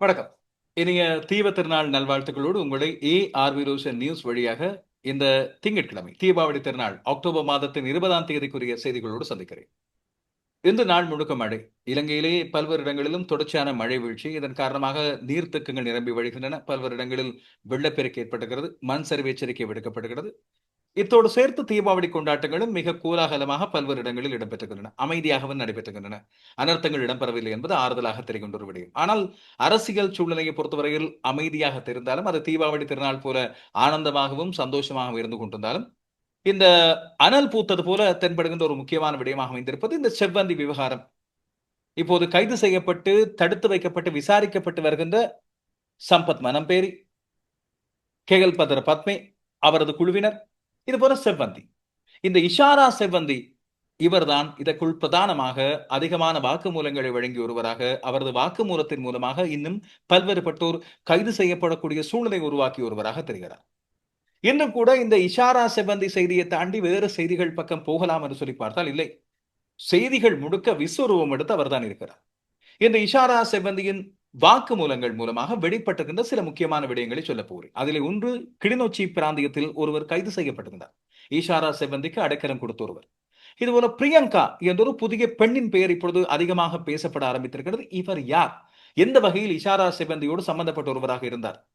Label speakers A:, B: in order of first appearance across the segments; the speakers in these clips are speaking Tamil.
A: வணக்கம். இனிய தீப திருநாள் நல்வாழ்த்துக்களோடு உங்களை ஏ.ஆர்.வி ரோஷன் நியூஸ் வழியாக இந்த திங்கட்கிழமை தீபாவளி திருநாள் அக்டோபர் மாதத்தின் 20ஆம் தேதிக்குரிய செய்திகளோடு சந்திக்கிறேன். இந்த நாள் முழுக்க மழை. இலங்கையிலே பல்வேறு இடங்களிலும் தொடர்ச்சியான மழை வீழ்ச்சி. இதன் காரணமாக நீர்த்தக்கங்கள் நிரம்பி வழிகின்றன. பல்வேறு இடங்களில் வெள்ளப்பெருக்கு ஏற்பட்டுகிறது மண் சரிவு எச்சரிக்கை விடுக்கப்படுகிறது. இத்தோடு சேர்த்து தீபாவளி கொண்டாட்டங்களும் மிக கோலாகலமாக பல்வேறு இடங்களில் இடம்பெற்றுகின்றன. அமைதியாகவும் நடைபெற்றுகின்றன. அனர்த்தங்கள் இடம்பெறவில்லை என்பது ஆறுதலாக தெரிகின்ற ஒரு விடயம். ஆனால் அரசியல் சூழ்நிலையை பொறுத்தவரையில் அமைதியாக தெரிந்தாலும் அது தீபாவளி திருநாள் போல ஆனந்தமாகவும் சந்தோஷமாகவும் இருந்து கொண்டிருந்தாலும் இந்த அனல் பூத்தது போல தென்படுகின்ற ஒரு முக்கியமான விடயமாக அமைந்திருப்பது இந்த செவ்வந்தி விவகாரம். இப்போது கைது செய்யப்பட்டு தடுத்து வைக்கப்பட்டு விசாரிக்கப்பட்டு வருகின்ற சம்பத் மனம்பேரி, கேகல் பத்ர பத்மே, அவரது குழுவினர் இதுபோல செவ்வந்தி. இந்த இஷாரா செவ்வந்தி இவர்தான் இதற்குள் பிரதானமாக அதிகமான வாக்குமூலங்களை வழங்கி ஒருவராக அவரது வாக்குமூலத்தின் மூலமாக இன்னும் பல்வேறுபட்டோர் கைது செய்யப்படக்கூடிய சூழ்நிலை உருவாக்கி ஒருவராக தெரிகிறார். இன்னும் கூட இந்த இஷாரா செவ்வந்தி செய்தியை தாண்டி வேறு செய்திகள் பக்கம் போகலாம் என்று சொல்லி பார்த்தால் இல்லை. செய்திகள் முழுக்க விஸ்வரூபம் எடுத்து அவர்தான் இருக்கிறார். இந்த இஷாரா செவ்வந்தியின் வாக்குமூலங்கள் மூலமாக வெளிப்பட்டிருக்கின்ற சில முக்கியமான விடயங்களை சொல்ல போகிறேன். அதில் ஒன்று கிளிநொச்சி பிராந்தியத்தில் ஒருவர் கைது செய்யப்பட்டிருந்தார். ஈஷாரா செவந்திக்கு அடைக்கலம் கொடுத்த ஒருவர். இதுபோல பிரியங்கா என்றொரு புதிய பெண்ணின் பெயர் இப்பொழுது அதிகமாக பேசப்பட ஆரம்பித்திருக்கிறது. இவர் யார்? எந்த வகையில் இஷாரா செவ்வந்தியோடு சம்பந்தப்பட்ட ஒருவராக இருந்தார்?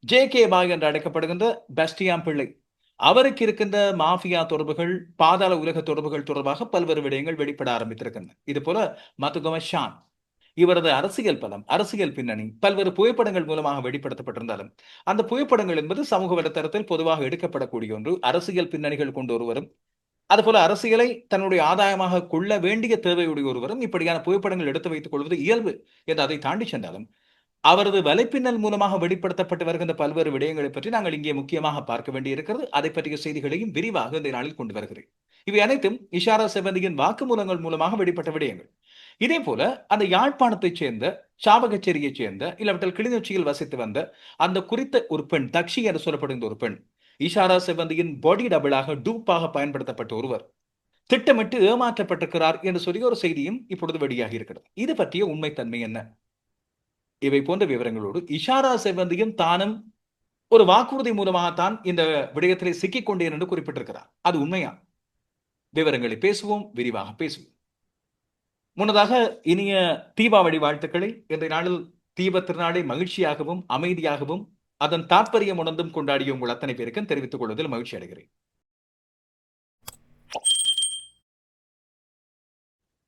A: ஜே கே பாய் என்று அழைக்கப்படுகின்ற பஸ்டியாம் பிள்ளை. அவருக்கு இருக்கின்ற மாஃபியா தொடர்புகள், பாதாள உலக தொடர்புகள் தொடர்பாக பல்வேறு விடயங்கள் வெளிப்பட ஆரம்பித்திருக்கின்றன. இதுபோல மத்துகம ஷான் இவரது அரசியல் பலம், அரசியல் பின்னணி பல்வேறு புகைப்படங்கள் மூலமாக வெளிப்படுத்தப்பட்டிருந்தாலும், அந்த புகைப்படங்கள் என்பது சமூக வலைத்தளத்தில் பொதுவாக எடுக்கப்படக்கூடிய ஒன்று. அரசியல் பின்னணிகள் கொண்டு ஒருவரும், அதுபோல அரசியலை தன்னுடைய ஆதாயமாக கொள்ள வேண்டிய தேவையுடைய ஒருவரும் இப்படியான புகைப்படங்கள் எடுத்து வைத்துக் கொள்வது இயல்பு என்று அதை தாண்டி சென்றாலும், அவரது வலைப்பின்னல் மூலமாக வெளிப்படுத்தப்பட்டு வருகின்ற பல்வேறு விடயங்களை பற்றி நாங்கள் இங்கே முக்கியமாக பார்க்க வேண்டியிருக்கிறது. அதை பற்றிய செய்திகளையும் விரிவாக இந்த நாளில் கொண்டு வருகிறேன். இவை அனைத்தும் இஷாரா செவ்வந்தியின் வாக்குமூலங்கள் மூலமாக வெளிப்பட்ட விடயங்கள். இதே போல அந்த யாழ்ப்பாணத்தைச் சேர்ந்த சாவகச்சேரியைச் சேர்ந்த இல்லாவிட்டால் கிளிநொச்சியில் வசித்து வந்த அந்த குறித்த ஒரு பெண் தக்ஷி என்று சொல்லப்படுகின்ற ஒரு பெண் இஷாரா செவ்வந்தியின் பாடி டபிளாக டூப்பாக பயன்படுத்தப்பட்ட ஒருவர். திட்டமிட்டு ஏமாற்றப்பட்டிருக்கிறார் என்று சொல்லி ஒரு செய்தியும் இப்பொழுது வெளியாகி இருக்கிறது. இது பற்றிய உண்மைத்தன்மை என்ன? இவை போன்ற விவரங்களோடு இஷாரா செவ்வந்தியும் தானும் ஒரு வாக்குறுதி மூலமாகத்தான் இந்த விடயத்திலே சிக்கிக் கொண்டேன் என்று குறிப்பிட்டிருக்கிறார். அது உண்மையா? விவரங்களை பேசுவோம் விரிவாக பேசுவோம். முன்னதாக இனிய தீபாவளி வாழ்த்துக்களை இன்றைய நாளில் தீப திருநாளை மகிழ்ச்சியாகவும் அமைதியாகவும் அதன் தாற்பயம் உணர்ந்தும் கொண்டாடிய உங்கள் அத்தனை பேருக்கும் தெரிவித்துக் கொள்வதில் மகிழ்ச்சி அடைகிறேன்.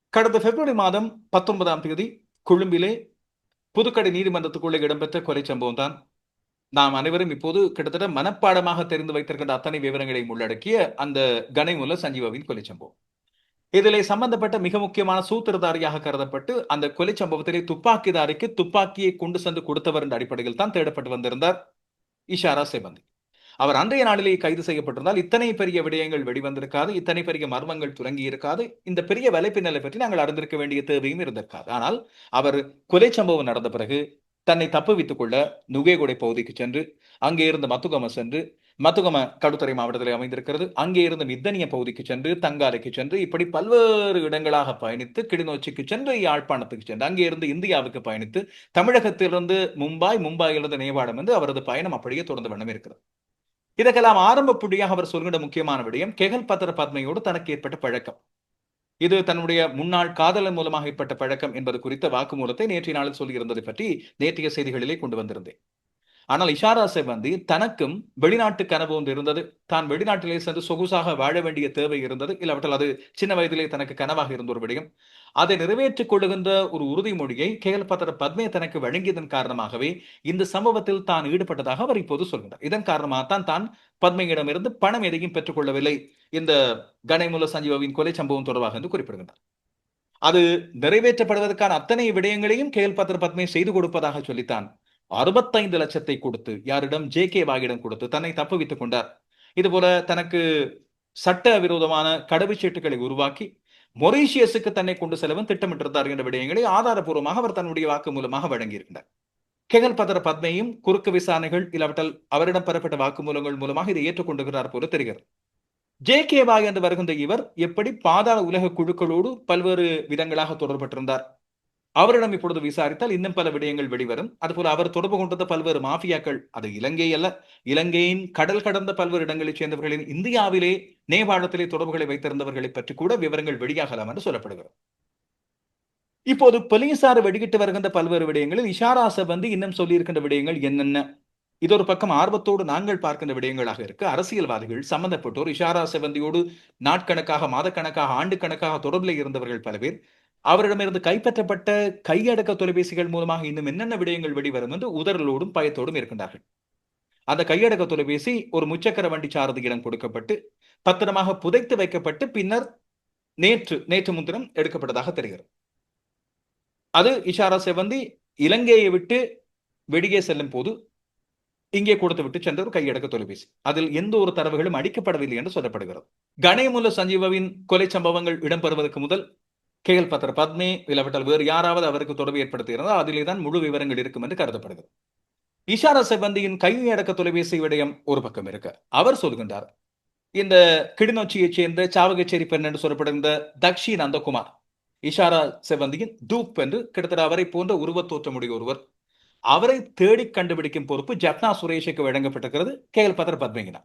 A: கடந்த பிப்ரவரி மாதம் பத்தொன்பதாம் தேதி கொழும்பிலே புதுக்கடை நீதிமன்றத்துக்குள்ளே இடம்பெற்ற கொலை சம்பவம் தான் நாம் அனைவரும் இப்போது கிட்டத்தட்ட மனப்பாடமாக தெரிந்து வைத்திருக்கின்ற அத்தனை விவரங்களையும் உள்ளடக்கிய அந்த கனைமுல்ல சஞ்சீவாவின் கொலை சம்பவம் இதிலே சம்பந்தப்பட்ட மிக முக்கியமான சூத்திரதாரியாக கருதப்பட்டு அந்த கொலை சம்பவத்திலே துப்பாக்கிதாரிக்கு துப்பாக்கியை கொண்டு சென்று கொடுத்தவர் என்ற அடிப்படையில் தான் தேடப்பட்டு வந்திருந்தார் இஷாரா சேபந்தி. அவர் அன்றைய நாளிலே கைது செய்யப்பட்டிருந்தால் இத்தனை பெரிய விடயங்கள் வெளிவந்திருக்காது இத்தனை பெரிய மர்மங்கள் துறங்கி இருக்காது இந்த பெரிய வலைப்பின்னலை பற்றி நாங்கள் அறிந்திருக்க வேண்டிய தேவையும் இருந்திருக்காது. ஆனால் அவர் கொலை சம்பவம் நடந்த பிறகு தன்னை தப்புவித்துக் கொள்ள நுகேகுடை பகுதிக்கு சென்று அங்கே இருந்து மத்துகம சென்று மத்துகம கடுத்துறை மாவட்டத்தில் அமைந்திருக்கிறது. அங்கே இருந்து மித்தனிய பகுதிக்கு சென்று தங்காலைக்கு சென்று இப்படி பல்வேறு இடங்களாக பயணித்து கிளிநொச்சிக்கு சென்று யாழ்ப்பாணத்துக்கு சென்று அங்கே இருந்து இந்தியாவுக்கு பயணித்து தமிழகத்திலிருந்து மும்பாய் மும்பாயிலிருந்து நேபாளம் என்று அவரது பயணம் அப்படியே தொடர்ந்து வண்ணம் இருக்கிறது. இதற்கெல்லாம் ஆரம்ப புள்ளியாக அவர் சொல்கின்ற முக்கியமான விடயம் கெகல் பத்திர பத்மையோடு தனக்கு ஏற்பட்ட பழக்கம். இது தன்னுடைய முன்னாள் காதலன் மூலமாக ஏற்பட்ட பழக்கம் என்பது குறித்த வாக்குமூலத்தை நேற்றைய நாளில் சொல்லியிருந்ததை பற்றி நேற்றைய செய்திகளிலே கொண்டு வந்திருந்தேன். ஆனால் இஷாரா செவ்வந்தி தனக்கும் வெளிநாட்டு கனவு ஒன்று இருந்தது. தான் வெளிநாட்டிலே சென்று சொகுசாக வாழ வேண்டிய தேவை இருந்தது. இல்லாவிட்டால் அது சின்ன வயதிலே தனக்கு கனவாக இருந்த ஒரு விடயம். அதை நிறைவேற்றிக் கொள்ளுகின்ற ஒரு உறுதிமொழியை கேஎல் பத்திர பத்மே தனக்கு வழங்கியதன் காரணமாகவே இந்த சம்பவத்தில் தான் ஈடுபட்டதாக அவர் இப்போது சொல்கிறார் இதன் காரணமாகத்தான் தான் பத்மையிடமிருந்து பணம் எதையும் பெற்றுக்கொள்ளவில்லை. இந்த கனைமுல சஞ்சீவாவின் கொலை சம்பவம் தொடர்பாக என்று குறிப்பிடுகின்றார். அது நிறைவேற்றப்படுவதற்கான அத்தனை விடயங்களையும் கேஎல் பத்திர பத்மே செய்து கொடுப்பதாக சொல்லித்தான் அறுபத்தைந்து லட்சத்தை கொடுத்து யாரிடம் ஜே கே வாகிடம் கொடுத்து தன்னை தப்புவித்துக் கொண்டார். இதுபோல தனக்கு சட்ட விரோதமான கடவுச்சீட்டுகளை உருவாக்கி மொரீஷியஸுக்கு தன்னை கொண்டு செல்லவும் திட்டமிட்டிருந்தார் என்ற விடயங்களை ஆதாரபூர்வமாக அவர் தன்னுடைய வாக்கு மூலமாக வழங்கியிருக்கிறார் கெகல் பதர பத்மையும் குறுக்கு விசாரணைகள் இல்லாவிட்டால் அவரிடம் பெறப்பட்ட வாக்குமூலங்கள் மூலமாக இதை ஏற்றுக்கொண்டுகிறார் போல தெரிகிறது. ஜே கே பாய் என்று வருகின்ற இவர் எப்படி பாதாள உலக குழுக்களோடு பல்வேறு விதங்களாக தொடர்பட்டிருந்தார் அவரிடம் இப்பொழுது விசாரித்தால் இன்னும் பல விடயங்கள் வெளிவரும். அதுபோல அவர் தொடர்பு கொண்டிருந்த பல்வேறு மாஃபியாக்கள் அது இலங்கை அல்ல இலங்கையின் கடல் கடந்த பல்வேறு இடங்களைச் சேர்ந்தவர்களின் இந்தியாவிலே நேபாளத்திலே தொடர்புகளை வைத்திருந்தவர்களை பற்றி கூட விவரங்கள் வெளியாகலாம் என்று சொல்லப்படுகிறது. இப்போது போலீசார் வெடிகிட்டு வருகின்ற பல்வேறு விடயங்களில் இஷாரா வந்து இன்னும் சொல்லியிருக்கின்ற விடயங்கள் என்னென்ன? இது ஒரு பக்கம் ஆர்வத்தோடு நாங்கள் பார்க்கின்ற விடயங்களாக இருக்கு. அரசியல்வாதிகள் சம்பந்தப்பட்டோர் இஷாரா செவந்தியோடு நாட்கணக்காக மாதக்கணக்காக ஆண்டு கணக்காக தொடர்பில் இருந்தவர்கள் பல பேர். அவரிடமிருந்து கைப்பற்றப்பட்ட கையடக்க தொலைபேசிகள் மூலமாக இன்னும் என்னென்ன விடயங்கள் வெளிவரும் என்று உதறலோடும் பயத்தோடும் இருக்கின்றார்கள். அந்த கையடக்க தொலைபேசி ஒரு முச்சக்கர வண்டி சாரதியிடம் கொடுக்கப்பட்டு பத்திரமாக புதைத்து வைக்கப்பட்டு பின்னர் நேற்று நேற்று முன்தினம் எடுக்கப்பட்டதாக தெரிகிறது. அது இஷாரா செவந்தி இலங்கையை விட்டு வெளியே செல்லும் போது இங்கே கொடுத்து விட்டு சென்ற ஒரு கையடக்க தொலைபேசி. அதில் எந்த ஒரு தரவுகளும் அடிக்கப்படவில்லை என்று சொல்லப்படுகிறது. கணேமுல்ல சஞ்சீவாவின் கொலை சம்பவங்கள் இடம்பெறுவதற்கு முதல் கேஎல் பத்ர பத்மே இல்லாவிட்டால் வேறு யாராவது அவருக்கு தொடர்பு ஏற்படுத்தியிருந்தால் அதிலே தான் முழு விவரங்கள் இருக்கும் என்று கருதப்படுகிறது. இஷாரா செவந்தியின் கையடக்க தொலைபேசி விடயம் ஒரு பக்கம் இருக்கு. அவர் சொல்கின்றார் இந்த கிளிநொச்சியைச் சேர்ந்த சாவகச்சேரி பெண் என்று சொல்லப்படுகின்ற தக்ஷி நந்தகுமார் இஷாரா செவந்தியின் தூப் என்று கிட்டத்தட்ட அவரை போன்ற உருவத் தோற்றமுடைய ஒருவர் அவரை தேடி கண்டுபிடிக்கும் பொறுப்பு ஜப்னா சுரேஷுக்கு வழங்கப்பட்டிருக்கிறது. கேஎல் பத்ர பத்மங்கினா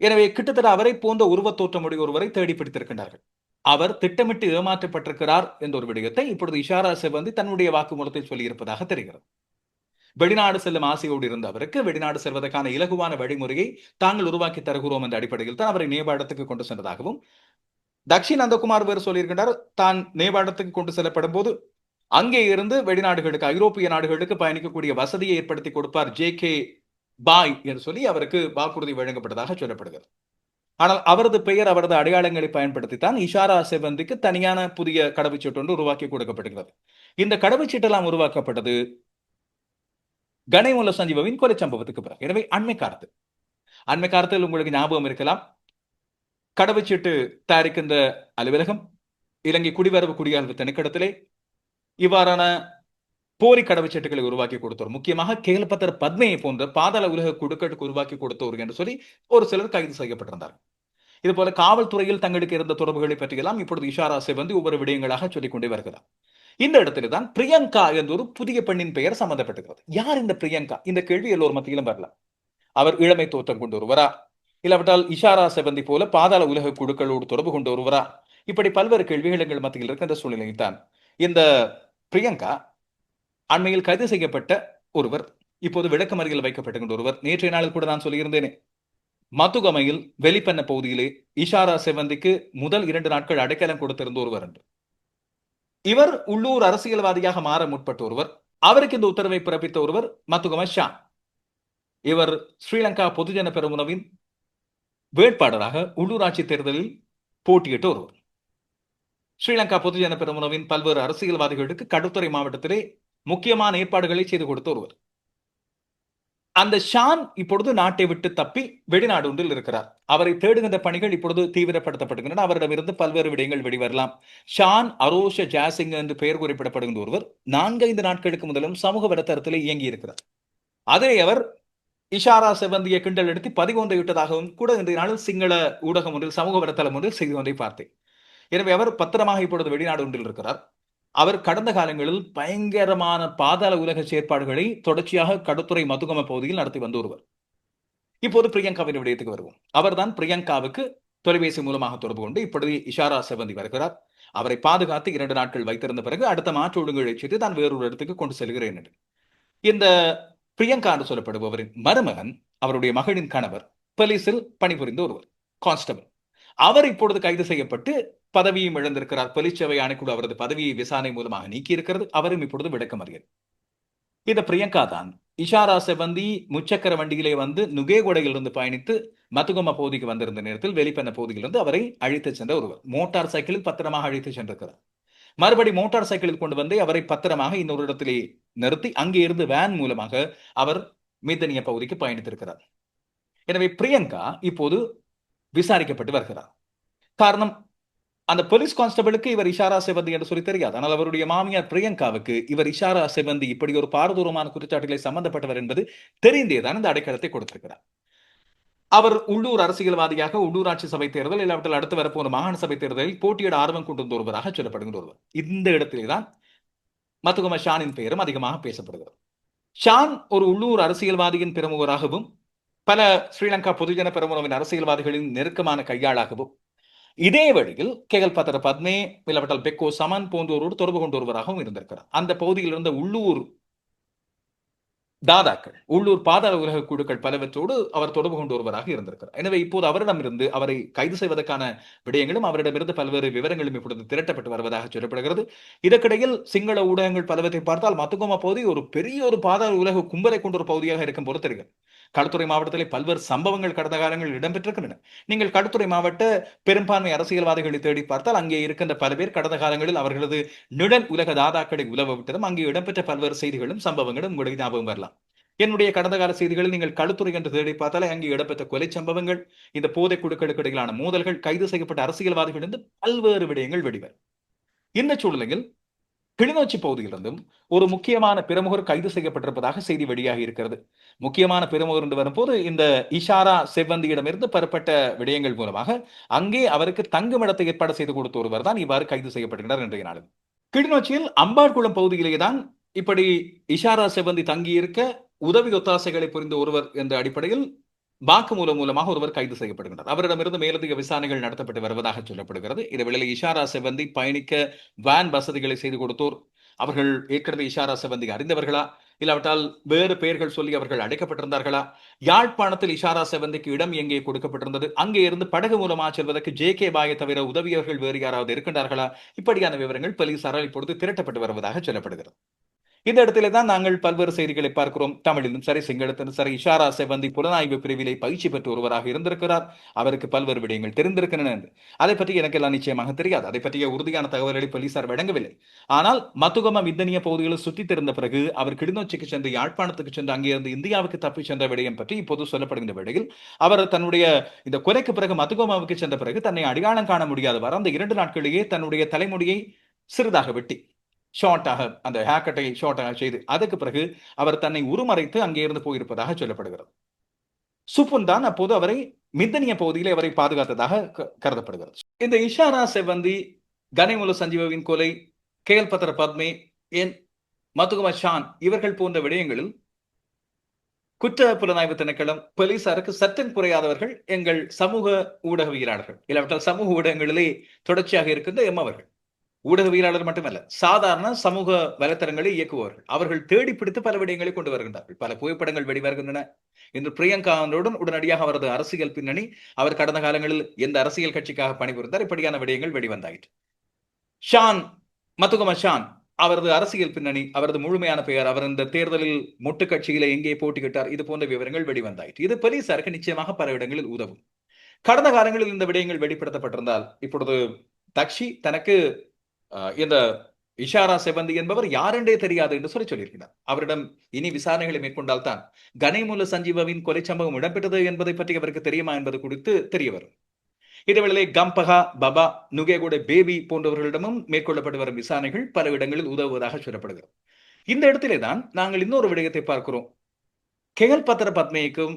A: எனவே கிட்டத்தட்ட அவரை போன்ற உருவத் தோற்றமுடைய ஒருவரை தேடி பிடித்திருக்கின்றார்கள். அவர் திட்டமிட்டு ஏமாற்றப்பட்டிருக்கிறார் என்ற ஒரு விடயத்தை இப்பொழுது இஷாரா செவந்தி தன்னுடைய வாக்குமூலத்தில் சொல்லியிருப்பதாக தெரிகிறது. வெளிநாடு செல்லும் ஆசையோடு இருந்த அவருக்கு வெளிநாடு செல்வதற்கான இலகுவான வழிமுறையை தாங்கள் உருவாக்கி தருகிறோம் என்ற அடிப்படையில் தான் அவரை நேபாளத்துக்கு கொண்டு சென்றதாகவும் தக்ஷின் நந்தகுமார் வேறு சொல்லியிருக்கின்றார் தான் நேபாளத்துக்கு கொண்டு செல்லப்படும் போது அங்கே இருந்து வெளிநாடுகளுக்கு ஐரோப்பிய நாடுகளுக்கு பயணிக்கக்கூடிய வசதியை ஏற்படுத்தி கொடுப்பார் ஜே கே பாய் என்று சொல்லி அவருக்கு வாக்குறுதி வழங்கப்பட்டதாக சொல்லப்படுகிறது. ஆனால் அவரது பெயர் அவரது அடையாளங்களை பயன்படுத்தித்தான் இஷாரா செவந்திக்கு தனியான புதிய கடவுச்சீட்டு ஒன்று உருவாக்கி கொடுக்கப்படுகிறது இந்த கடவுச்சீட்டெல்லாம் உருவாக்கப்பட்டது கணேமுல்ல சஞ்சீவாவின் கொலை சம்பவத்துக்கு பிறகு. எனவே அண்மை காலத்து அண்மை காலத்தில் உங்களுக்கு ஞாபகம் இருக்கலாம். கடவுச்சீட்டு தயாரிக்கின்ற அலுவலகம் இலங்கை குடிவரவு குடியாளர் திணைக்கடத்திலே இவ்வாறான போரி கடவுச்சீட்டுகளை உருவாக்கி கொடுத்தோர். முக்கியமாக கேள்பத்தர் பத்மையை போன்ற பாதாள உலக குடுக்கட்டுக்கு உருவாக்கி கொடுத்தோர் என்று சொல்லி ஒரு சிலர் கைது செய்யப்பட்டிருந்தார் இது போல காவல்துறையில் தங்களுக்கு இருந்த தொடர்புகளை பற்றியெல்லாம் இப்பொழுது இஷாரா சிவந்தி ஒவ்வொரு விடயங்களாக சொல்லிக் கொண்டே வருகிறார். இந்த இடத்துல தான் பிரியங்கா என்ற ஒரு புதிய பெண்ணின் பெயர் சம்பந்தப்பட்டிருக்கிறது. யார் இந்த பிரியங்கா? இந்த கேள்வி எல்லோர் மத்தியிலும் வரலாம் அவர் இளமை தோற்றம் கொண்டு வருவரா இல்லாவிட்டால் இஷாரா செவந்தி போல பாதாள உலக குழுக்களோடு தொடர்பு கொண்டு வருவரா இப்படி பல்வேறு கேள்விகள் எங்கள் மத்தியில் இருக்கின்ற சூழ்நிலையில் தான். இந்த பிரியங்கா அண்மையில் கைது செய்யப்பட்ட ஒருவர் இப்போது விளக்கமறியல் வைக்கப்பட்டுகின்ற ஒருவர் நேற்றைய நாளில் கூட நான் சொல்லியிருந்தேனே. மதுகமையில் வெளிப்பண்ண பகுதியிலே இஷாரா செவந்திக்கு முதல் இரண்டு நாட்கள் அடைக்கலம் கொடுத்திருந்த ஒருவர் என்று. இவர் உள்ளூர் அரசியல்வாதியாக மாற முற்பட்ட ஒருவர். அவருக்கு இந்த உத்தரவை பிறப்பித்த ஒருவர் மத்துகம ஷா. இவர் ஸ்ரீலங்கா பொதுஜன பெருமுனவின் வேட்பாளராக உள்ளூராட்சி தேர்தலில் போட்டியிட்ட ஒருவர். ஸ்ரீலங்கா பொதுஜன பெருமுனவின் பல்வேறு அரசியல்வாதிகளுக்கு கடுத்துறை மாவட்டத்திலே முக்கியமான ஏற்பாடுகளை செய்து கொடுத்த ஒருவர். அந்த ஷான் இப்பொழுது நாட்டை விட்டு தப்பி வெளிநாடு ஒன்றில் இருக்கிறார். அவரை தேடுகின்ற பணிகள் இப்பொழுது தீவிரப்படுத்தப்படுகின்றன. அவரிடமிருந்து பல்வேறு விடயங்கள் வெளிவரலாம். ஷான் அரோஷ ஜாசிங் என்று பெயர் குறிப்பிடப்படுகின்ற ஒருவர் நான்கைந்து நாட்களுக்கு முதலும் சமூக வலைத்தளத்தில் இயங்கி இருக்கிறார் அதே அவர் இஷாரா செவந்திய கிண்டல் எடுத்து பதிவு விட்டதாகவும் கூட இந்த நாளில் சிங்கள ஊடகம் ஒன்றில் சமூக வலைத்தளம் ஒன்றில் செய்தி ஒன்றை பார்த்தேன். எனவே அவர் பத்திரமாக இப்பொழுது வெளிநாடு ஒன்றில் இருக்கிறார். அவர் கடந்த காலங்களில் பயங்கரமான பாதாள உலக செயற்பாடுகளை தொடர்ச்சியாக கடுத்துறை மதுகம பகுதியில் நடத்தி வந்த ஒருவர். இப்போது பிரியங்காவின் விடயத்துக்கு வருவோம். அவர்தான் பிரியங்காவுக்கு தொலைபேசி மூலமாக தொடர்பு கொண்டு இப்படி இஷாரா செவந்தி வருகிறார். அவரை பாதுகாத்து இரண்டு நாட்கள் வைத்திருந்த பிறகு அடுத்த மாற்று ஒழுங்குகளை செய்து தான் வேறொரு இடத்துக்கு கொண்டு செல்கிறேன் என்று. இந்த பிரியங்கா என்று சொல்லப்படுபவரின் மருமகன் அவருடைய மகளின் கணவர் போலீஸில் பணிபுரிந்த ஒருவர் கான்ஸ்டபிள். அவர் இப்பொழுது கைது செய்யப்பட்டு பதவியும் இழந்திருக்கிறார். பொலிச்சேவை ஆணைக்குழு அவரது பதவியை விசாரணை மூலமாக நீக்கி இருக்கிறது அவரும் இப்பொழுது விளக்கம் அறிகிறார் இந்த பிரியங்கா தான் இஷாரா செவந்தி முச்சக்கர வண்டியிலே வந்து நுகேகொடையிலிருந்து பயணித்து மத்துகம பகுதிக்கு வந்திருந்த நேரத்தில் வெளிப்பண்ண பகுதியிலிருந்து அவரை அழைத்து சென்ற ஒருவர். மோட்டார் சைக்கிளில் பத்திரமாக அழைத்து சென்றிருக்கிறார். மறுபடி மோட்டார் சைக்கிளில் கொண்டு வந்து அவரை பத்திரமாக இன்னொரு இடத்திலே நிறுத்தி அங்கே இருந்து வேன் மூலமாக அவர் மீதனிய பகுதிக்கு பயணித்திருக்கிறார். எனவே பிரியங்கா இப்போது விசாரிக்கப்பட்டு வருகிறார். காரணம் அந்த போலீஸ் கான்ஸ்டபிளுக்கு இவர் இஷாரா செவந்தி என்று சொல்லி தெரியாது. ஆனால் அவருடைய மாமியார் பிரியங்காவுக்கு இவர் இஷாரா செவந்தி இப்படி ஒரு பாரதூரமான குற்றச்சாட்டுகளை சம்பந்தப்பட்டவர் என்பது தெரிந்தேதான் இந்த அடைக்கலத்தை கொடுத்திருக்கிறார். அவர் உள்ளூர் அரசியல்வாதியாக உள்ளூராட்சி சபை தேர்தல் இல்லாவிட்டால் அடுத்து வரப்போன மாகாண சபை தேர்தலில் போட்டியிட ஆர்வம் கொண்டிருந்த ஒருவராக சொல்லப்படுகின்ற ஒருவர். இந்த இடத்திலே தான் மத்துகம ஷானின் பெயரும் அதிகமாக பேசப்படுகிறது. ஷான் ஒரு உள்ளூர் அரசியல்வாதியின் பிரமுகராகவும் பல ஸ்ரீலங்கா பொதுஜன பெருமுனவின் அரசியல்வாதிகளின் நெருக்கமான கையாளாகவும் இதே வழியில் கேகல் பத்திர பத்மே இல்லாவிட்டால் பெக்கோ சமன் போன்றோரோடு தொடர்பு கொண்டு வருவதாகவும் இருந்திருக்கிறார். அந்த பகுதியில் இருந்த உள்ளூர் தாதாக்கள் உள்ளூர் பாதாள உலக குழுக்கள் பலவற்றோடு அவர் தொடர்பு கொண்டு வருவதாக இருந்திருக்கிறார். எனவே இப்போது அவரிடமிருந்து அவரை கைது செய்வதற்கான விடயங்களும் அவரிடமிருந்து பல்வேறு விவரங்களும் இப்பொழுது திரட்டப்பட்டு வருவதாக சொல்லப்படுகிறது. இதற்கிடையில் சிங்கள ஊடகங்கள் பலவற்றை பார்த்தால் மத்துகோமா பகுதி ஒரு பெரிய ஒரு பாதாள உலக கும்பலை கொண்ட ஒரு பகுதியாக இருக்கும் போல தெரிகிறது. களுத்துறை மாவட்டத்திலே பல்வேறு சம்பவங்கள் கடந்த காலங்களில் இடம்பெற்றிருக்கின்றன. நீங்கள் களுத்துறை மாவட்ட பெரும்பான்மை அரசியல்வாதிகளை தேடி பார்த்தால் அங்கே இருக்கின்ற பல பேர் கடந்த காலங்களில் அவர்களது நிழல் உலக தாதாக்களை உலவ விட்டதும் அங்கே இடம்பெற்ற பல்வேறு செய்திகளும் சம்பவங்களும் உங்களுக்கு ஞாபகம் வரலாம். என்னுடைய கடந்த கால செய்திகளில் நீங்கள் கழுத்துறை என்று தேடி பார்த்தாலே அங்கே இடம்பெற்ற கொலை சம்பவங்கள் இந்த போதை குழுக்களுக்கு இடையிலான மோதல்கள் கைது செய்யப்பட்ட அரசியல்வாதிகள் இருந்து பல்வேறு விடயங்கள் வெளிவரும். இந்த சூழ்நிலையில் கிளிநொச்சி பகுதியிலிருந்தும் ஒரு முக்கியமான பிரமுகர் கைது செய்யப்பட்டிருப்பதாக செய்தி வெளியாகி இருக்கிறது. முக்கியமான பிரமுகர் என்று வரும்போது இந்த இஷாரா செவ்வந்தியிடமிருந்து பெறப்பட்ட விடயங்கள் மூலமாக அங்கே அவருக்கு தங்குமிடத்தை ஏற்பாடு செய்து கொடுத்த ஒருவர் தான் இவ்வாறு கைது செய்யப்படுகிறார் இன்றைய நாளில். கிளிநொச்சியில் அம்பாட்குளம் பகுதியிலேயே தான் இப்படி இஷாரா செவ்வந்தி தங்கியிருக்க உதவி ஒத்தாசைகளை புரிந்த ஒருவர் என்ற அடிப்படையில் வாக்குமூலம் மூலமாக ஒருவர் கைது செய்யப்படுகின்றார். அவரிடமிருந்து மேலதிக விசாரணைகள் நடத்தப்பட்டு வருவதாக சொல்லப்படுகிறது. இதுவேளை இஷாரா செவந்தி பயணிக்க வேன் வசதிகளை செய்து கொடுத்தோர். அவர்கள் ஏற்கனவே இஷாரா செவந்தி அறிந்தவர்களா? இல்லாவிட்டால் வேறு பெயர்கள் சொல்லி அவர்கள் அடைக்கப்பட்டிருந்தார்களா? யாழ்ப்பாணத்தில் இஷாரா செவந்திக்கு இடம் எங்கே கொடுக்கப்பட்டிருந்தது? அங்கே இருந்து படகு மூலமாக செல்வதற்கு ஜே கே பாயை தவிர உதவியவர்கள் வேறு யாராவது இருக்கின்றார்களா? இப்படியான விவரங்கள் போலீசாரால் இப்பொழுது திரட்டப்பட்டு வருவதாக சொல்லப்படுகிறது. இந்த இடத்திலே தான் நாங்கள் பல்வேறு செய்திகளை பார்க்கிறோம். தமிழிலும் சரி சிங்களத்திலும் சரி இஷாரா செவந்தி புலனாய்வு பிரிவிலே பயிற்சி பெற்று ஒருவராக இருந்திருக்கிறார். அவருக்கு பல்வேறு விடயங்கள் தெரிந்திருக்கின்றன என்று. அதை பற்றி எனக்கு எல்லாம் நிச்சயமாக தெரியாது. அதை பற்றிய உறுதியான தகவல்களை போலீசார் வழங்கவில்லை. ஆனால் மத்துகம இந்தனிய பகுதிகளில் சுற்றித் திறந்த பிறகு அவர் கிளிநொச்சிக்கு சென்று யாழ்ப்பாணத்துக்கு சென்று அங்கிருந்து இந்தியாவுக்கு தப்பி சென்ற விடயம் பற்றி இப்போது சொல்லப்படுகின்ற வேளையில் அவர் தன்னுடைய இந்த கொலைக்கு பிறகு மத்துகோமாவுக்கு சென்ற பிறகு தன்னை அடையாளம் காண முடியாதவர் அந்த இரண்டு நாட்களிலேயே தன்னுடைய தலைமுடியை சிறிதாக வெட்டி ஷார்ட்டாக அந்த ஹேக்கட்டை ஷார்ட்டாக செய்து அதற்கு பிறகு அவர் தன்னை உருமறைத்து அங்கே இருந்து போயிருப்பதாக சொல்லப்படுகிறது. சுப்புன் தான் அப்போது அவரை மித்தனிய பகுதியில் அவரை பாதுகாத்ததாக கருதப்படுகிறது. இந்த இஷாரா செவந்தி கனிமுல சஞ்சீவவின் கொலை கேல் பத்திர பத்மே என் மதுகுமா ஷான் இவர்கள் போன்ற விடயங்களில் குற்ற புலனாய்வு திணைக்களம் போலீசாருக்கு சட்டம் குறையாதவர்கள் எங்கள் சமூக ஊடகவியலாளர்கள். இல்லாவிட்டால் சமூக ஊடகங்களிலே தொடர்ச்சியாக இருக்கின்ற எம்மவர்கள் ஊடகவியலாளர் மட்டுமல்ல சாதாரண சமூக வலைத்தளங்களை இயக்குவார்கள் அவர்கள் தேடி பிடித்து பல விடயங்களை கொண்டு வருகின்றார்கள். பல புகைப்படங்கள் வெளிவருகின்றன. இன்று பிரியங்காவுடன் உடனடியாக அவரது அரசியல் பின்னணி அவர் கடந்த காலங்களில் எந்த அரசியல் கட்சிக்காக பணிபுரிந்தார் இப்படியான விடயங்கள் வெளிவந்தாயிற்று. ஷான் மத்துகம ஷான் அவரது அரசியல் பின்னணி அவரது முழுமையான பெயர் அவர் இந்த தேர்தலில் மொட்டு கட்சியில எங்கே போட்டிக்கிட்டார் இது போன்ற விவரங்கள் வெளிவந்தாயிற்று. இது போலீசாருக்கு நிச்சயமாக பல இடங்களில் உதவும். கடந்த காலங்களில் இந்த விடயங்கள் வெளிப்படுத்தப்பட்டிருந்தால் இப்பொழுது தக்ஷி தனக்கு இந்த இஷாரா செவந்தி என்பவர் யாரென்றே தெரியாது என்று சொல்லி சொல்லியிருக்கிறார். அவரிடம் இனி விசாரணைகளை மேற்கொண்டால் தான் கனைமுல சஞ்சீவாவின் கொலை சம்பவம் இடம்பெற்றது என்பதை பற்றி அவருக்கு தெரியுமா என்பது குறித்து தெரிய வரும். இதேவேளை கம்பகா பபா நுகேகுட பேபி போன்றவர்களிடமும் மேற்கொள்ளப்பட்டு வரும் விசாரணைகள் பல இடங்களில் உதவுவதாக சொல்லப்படுகிறது. இந்த இடத்திலே தான் நாங்கள் இன்னொரு விடயத்தை பார்க்கிறோம். கேகல் பத்திர பத்மைக்கும்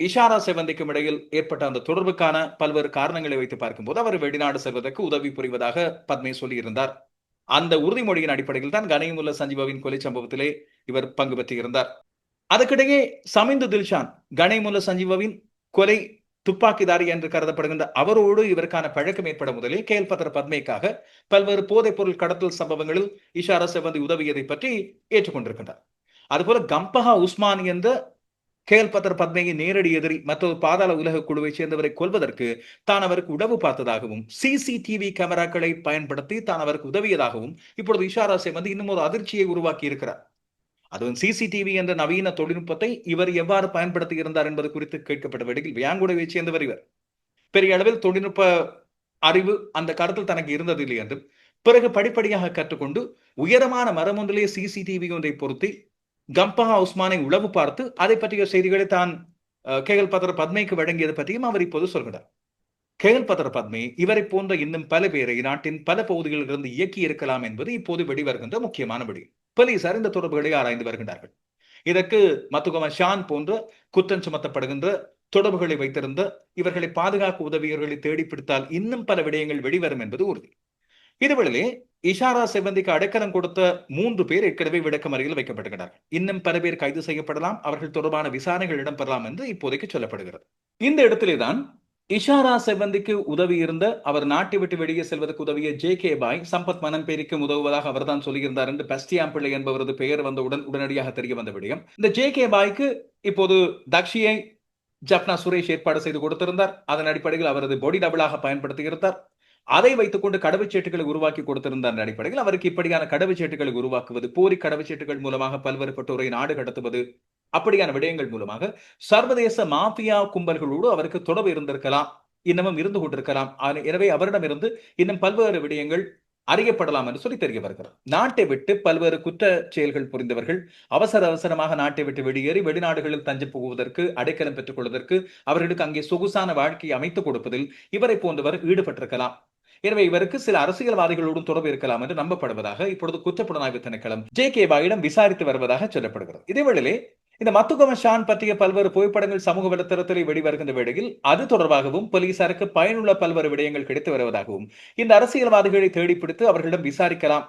A: இஷாரா செவந்திக்கும் இடையில் ஏற்பட்ட அந்த தொடர்புக்கான பல்வேறு காரணங்களை வைத்து பார்க்கும்போது அவர் வெளிநாடு செல்வதற்கு உதவி புரிவதாக பத்மே சொல்லியிருந்தார். அந்த உறுதிமொழியின் அடிப்படையில் தான் கனிமுல்ல சஞ்சீவாவின் கொலை சம்பவத்திலே இவர் பங்கு பெற்றிருந்தார். அதுக்கிடையே சமிந்து தில்ஷான் கனிமுல்ல சஞ்சீவாவின் கொலை துப்பாக்கிதாரி என்று கருதப்படுகின்ற அவரோடு இவருக்கான பழக்கம் ஏற்பட முதலே கேல் பத்திர பத்மேக்காக பல்வேறு போதைப் பொருள் கடத்தல் சம்பவங்களில் இஷாரா செவந்தி உதவியதை பற்றி ஏற்றுக்கொண்டிருக்கின்றார். அதுபோல கம்பஹா உஸ்மான் என்ற கேல் பத்தர் பத்மையின் நேரடி எதிரி மற்றொரு பாதாள உலக குழுவை சேர்ந்தவரை கொல்வதற்கு தான் அவருக்கு உடவு பார்த்ததாகவும் சிசிடிவி கேமராக்களை பயன்படுத்தி தான் அவருக்கு உதவியதாகவும் இப்பொழுது இஷாரா வந்து இன்னும் ஒரு அதிர்ச்சியை உருவாக்கி இருக்கிறார். அதுவும் சிசிடிவி என்ற நவீன தொழில்நுட்பத்தை இவர் எவ்வாறு பயன்படுத்தி இருந்தார் என்பது குறித்து கேட்கப்பட்ட வேடிக்கையில் வியாங்குடவை சேர்ந்தவர் இவர். பெரிய அளவில் தொழில்நுட்ப அறிவு அந்த கருத்தில் தனக்கு இருந்ததில்லை என்றும் பிறகு படிப்படியாக கற்றுக்கொண்டு உயரமான மரம் ஒன்றிலே சிசிடிவி ஒன்றை பொருத்தி கம்பஹா உஸ்மானை உளவு பார்த்து அதை பற்றிய செய்திகளை தான் கேகல் பத்திர பத்மைக்கு வழங்கியது பற்றியும் அவர் இப்போது சொல்கிறார். கேகல் பத்திர பத்மை இவரை போன்ற இன்னும் பல பேரை நாட்டின் பல பகுதிகளிலிருந்து இயக்கி இருக்கலாம் என்பது இப்போது வெளிவருகின்ற முக்கியமான விடி போலீசார் இந்த தொடர்புகளை ஆராய்ந்து வருகின்றார்கள். இதற்கு மத்துகம ஷான் போன்ற குற்றம் சுமத்தப்படுகின்ற தொடர்புகளை வைத்திருந்த இவர்களை பாதுகாக்க உதவியவர்களை தேடி பிடித்தால் இன்னும் பல விடயங்கள் வெளிவரும் என்பது உறுதி. இதுவேளே இஷாரா செவ்வந்திக்கு அடைக்கலம் கொடுத்த மூன்று பேர் ஏற்கனவே விளக்கமறையில் வைக்கப்பட்டிருக்கிறார்கள். இன்னும் பல பேர் கைது செய்யப்படலாம் அவர்கள் தொடர்பான விசாரணைகள் இடம்பெறலாம் என்று இப்போதைக்கு சொல்லப்படுகிறது. இந்த இடத்திலே தான் இஷாரா செவ்வந்திக்கு உதவி இருந்த அவர் நாட்டை விட்டு வெளியே செல்வதற்கு உதவிய ஜே கே பாய் சம்பத் மனம்பேரிக்கும் உதவுவதாக அவர் தான் சொல்லியிருந்தார் என்று பஸ்டியாம் பிள்ளை என்பவரது பெயர் வந்தவுடன் உடனடியாக தெரிய வந்த விடயம். இந்த ஜே கே பாய்க்கு இப்போது தக்ஷியை ஜப்னா சுரேஷ் ஏற்பாடு செய்து கொடுத்திருந்தார். அதன் அடிப்படையில் அவரது பொடி டபுளாக பயன்படுத்தியிருந்தார் அதை வைத்துக்கொண்டு கடவுச்சீட்டுகளை உருவாக்கி கொடுத்திருந்த அடிப்படையில். அவருக்கு இப்படியான கடவுச்சீட்டுகளை உருவாக்குவது போரி கடவுச்சீட்டுகள் மூலமாக பல்வேறுபட்டோரை நாடு கடத்துவது அப்படியான விடயங்கள் மூலமாக சர்வதேச மாஃபியா கும்பல்களோடு அவருக்கு தொடர்பு இருந்திருக்கலாம் இன்னமும் இருந்து கொண்டிருக்கலாம். எனவே அவரிடமிருந்து இன்னும் பல்வேறு விடயங்கள் அறியப்படலாம் என்று சொல்லி தெரிய வருகிறது. நாட்டை விட்டு பல்வேறு குற்ற செயல்கள் புரிந்தவர்கள் அவசர அவசரமாக நாட்டை விட்டு வெளியேறி வெளிநாடுகளில் தஞ்சம் புகுவதற்கு அடைக்கலம் பெற்றுக் கொள்வதற்கு அவர்களுக்கு அங்கே சொகுசான வாழ்க்கையை அமைத்துக் கொடுப்பதில் இவரை போன்றவர் ஈடுபட்டிருக்கலாம். எனவே இவருக்கு சில அரசியல்வாதிகளோடும் தொடர்பு இருக்கலாம் என்று நம்பப்படுவதாக இப்பொழுது குற்றப்புலனாய்வு திணைக்களம் ஜே கே பாயிடம் விசாரித்து வருவதாக சொல்லப்படுகிறது. இதேவேளையிலே இந்த மத்துகம ஷான் பற்றிய பல்வேறு புகைப்படங்கள் சமூக வலைத்தளத்தில் வெளிவருகின்ற வேளையில் அது தொடர்பாகவும் போலீசாருக்கு பயனுள்ள பல்வேறு விடயங்கள் கிடைத்து வருவதாகவும் இந்த அரசியல்வாதிகளை தேடிப்பிடித்து அவர்களிடம் விசாரிக்கலாம்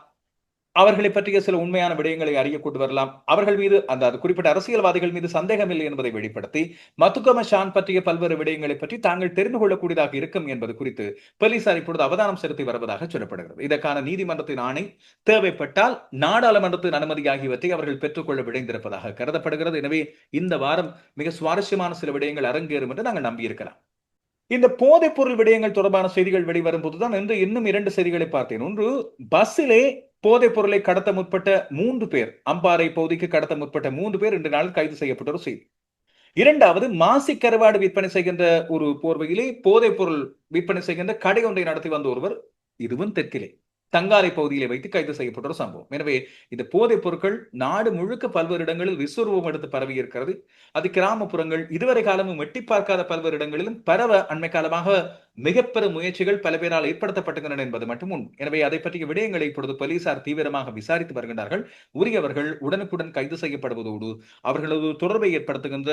A: அவர்களை பற்றிய சில உண்மையான விடயங்களை அறிய கொண்டு வரலாம். அவர்கள் மீது அந்த குறிப்பிட்ட அரசியல்வாதிகள் மீது சந்தேகம் இல்லை என்பதை வெளிப்படுத்தி மத்துக்கம ஷான் பற்றிய பல்வேறு விடயங்களை பற்றி தாங்கள் தெரிந்து கொள்ளக்கூடியதாக இருக்கும் என்பது குறித்து போலீசார் இப்பொழுது அவதானம் செலுத்தி வருவதாக சொல்லப்படுகிறது. இதற்கான நீதிமன்றத்தின் ஆணை தேவைப்பட்டால் நாடாளுமன்றத்தின் அனுமதி ஆகியவற்றை அவர்கள் பெற்றுக்கொள்ள விடைந்திருப்பதாக கருதப்படுகிறது. எனவே இந்த வாரம் மிக சுவாரஸ்யமான சில விடயங்கள் அரங்கேறும் என்று நாங்கள் நம்பியிருக்கலாம். இந்த போதைப் பொருள் விடயங்கள் தொடர்பான செய்திகள் வெளிவரும் போதுதான் இன்று இன்னும் இரண்டு செய்திகளை பார்த்தேன். ஒன்று பஸ்ஸிலே போதைப் பொருளை கடத்த முற்பட்ட மூன்று பேர் அம்பாறை பகுதிக்கு கடத்த முற்பட்ட மூன்று பேர் இன்று நாள் கைது செய்யப்பட்ட ஒரு செய்தி. இரண்டாவது மாசி கருவாடு விற்பனை செய்கின்ற ஒரு போர்வையிலே போதைப் பொருள் விற்பனை செய்கின்ற கடை ஒன்றை நடத்தி வந்த ஒருவர் இதுவும் தெற்கிலே தங்காலை பகுதியிலே வைத்து கைது செய்யப்பட்ட ஒரு சம்பவம். எனவே இந்த போதைப் பொருட்கள் நாடு முழுக்க பல்வேறு இடங்களில் விஸ்வரூபம் எடுத்து பரவி இருக்கிறது. அது கிராமப்புறங்கள் இதுவரை காலமும் வெட்டி பார்க்காத பல்வேறு இடங்களிலும் பரவ அண்மை காலமாக மிகப்பெரும் முயற்சிகள் பல பேரால் ஏற்படுத்தப்பட்டுகின்றன என்பது மட்டும் உண்மை எனவே அதை பற்றிய விடயங்களை இப்பொழுது போலீசார் தீவிரமாக விசாரித்து வருகின்றார்கள். உரியவர்கள் உடனுக்குடன் கைது செய்யப்படுவதோடு அவர்களது தொடர்பை ஏற்படுத்துகின்ற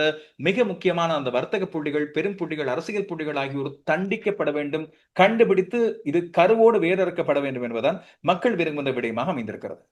A: மிக முக்கியமான அந்த வர்த்தக புள்ளிகள் பெரும் புள்ளிகள் அரசியல் புள்ளிகள் ஆகியோர் தண்டிக்கப்பட வேண்டும் கண்டுபிடித்து இது கருவோடு வேறறுக்கப்பட வேண்டும் என்பதுதான் மக்கள் விரும்புகின்ற விடயமாக அமைந்திருக்கிறது.